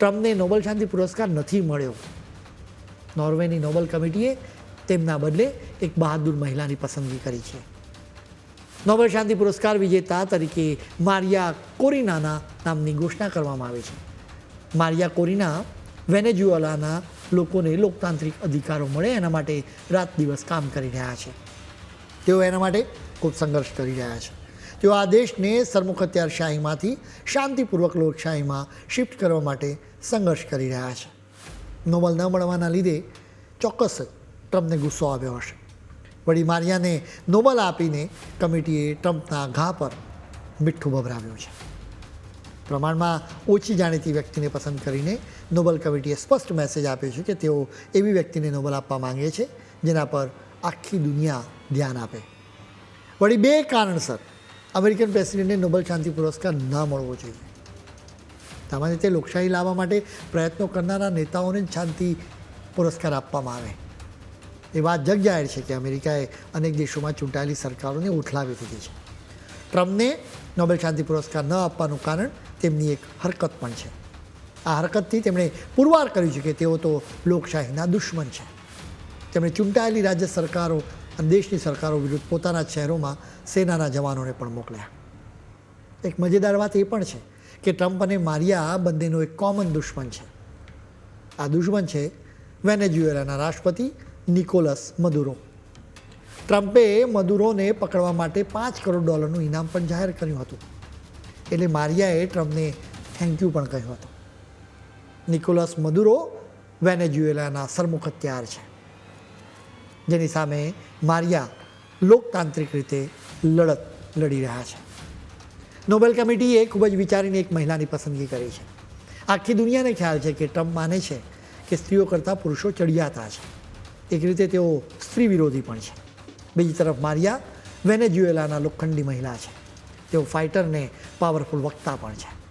ટ્રમ્પને નોબેલ શાંતિ પુરસ્કાર નથી મળ્યો. નોર્વેની નોબેલ કમિટીએ તેમના બદલે એક બહાદુર મહિલાની પસંદગી કરી છે. નોબેલ શાંતિ પુરસ્કાર વિજેતા તરીકે મારિયા કોરિનાના નામની ઘોષણા કરવામાં આવી છે. મારિયા કોરિના વેનેઝુએલાના લોકોને લોકતાંત્રિક અધિકારો મળે એના માટે રાત દિવસ કામ કરી રહ્યા છે. તેઓ એના માટે ખૂબ સંઘર્ષ કરી રહ્યા છે. તેઓ આ દેશને સરમુખત્યારશાહીમાંથી શાંતિપૂર્વક લોકશાહીમાં શિફ્ટ કરવા માટે સંઘર્ષ કરી રહ્યા છે. નોબલ ન મળવાના લીધે ચોક્કસ ટ્રમ્પને ગુસ્સો આવ્યો હશે. વળી મારિયાને નોબલ આપીને કમિટીએ ટ્રમ્પના ઘા પર મીઠું ભભરાવ્યું છે. પ્રમાણમાં ઓછી જાણીતી વ્યક્તિને પસંદ કરીને નોબલ કમિટીએ સ્પષ્ટ મેસેજ આપ્યો છે કે તેઓ એવી વ્યક્તિને નોબલ આપવા માંગે છે જેના પર આખી દુનિયા ધ્યાન આપે. વળી બે કારણસર અમેરિકન પ્રેસિડેન્ટને નોબેલ શાંતિ પુરસ્કાર ન મળવો જોઈએ. સામાન્ય રીતે લોકશાહી લાવવા માટે પ્રયત્નો કરનારા નેતાઓને જ શાંતિ પુરસ્કાર આપવામાં આવે. એ વાત જગ જાહેર છે કે અમેરિકાએ અનેક દેશોમાં ચૂંટાયેલી સરકારોને ઉઠલાવી દીધી છે. ટ્રમ્પને નોબેલ શાંતિ પુરસ્કાર ન આપવાનું કારણ તેમની એક હરકત પણ છે. આ હરકતથી તેમણે પુરવાર કર્યું છે કે તેઓ તો લોકશાહીના દુશ્મન છે. તેમણે ચૂંટાયેલી રાજ્ય સરકારો દેશની સરકારો વિરુદ્ધ પોતાના શહેરોમાં સેનાના જવાનોને પણ મોકલ્યા. એક મજેદાર વાત એ પણ છે કે ટ્રમ્પ અને મારિયા બંનેનો એક કોમન દુશ્મન છે. આ દુશ્મન છે વેનેઝુએલાના રાષ્ટ્રપતિ નિકોલસ મદુરો. ટ્રમ્પે મદુરોને પકડવા માટે પાંચ કરોડ ડોલરનું ઇનામ પણ જાહેર કર્યું હતું. એટલે મારિયાએ ટ્રમ્પને થેન્ક યુ પણ કહ્યું હતું. નિકોલસ મદુરો વેનેઝુએલાના સરમુખત્યાર છે. જેની સામે મારિયા લોકતાંત્રિક રીતે લડત લડી રહ્યા છે. નોબેલ કમિટીએ ખૂબ જ વિચારીને એક મહિલાની પસંદગી કરી છે. આખી દુનિયાને ખ્યાલ છે કે ટ્રમ્પ માને છે કે સ્ત્રીઓ કરતાં પુરુષો ચડિયાતા છે. એક રીતે તેઓ સ્ત્રી વિરોધી પણ છે. બીજી તરફ મારિયા વેનેજ્યુએલાના લોખંડી મહિલા છે. તેઓ ફાઇટરને પાવરફુલ વક્તા પણ છે.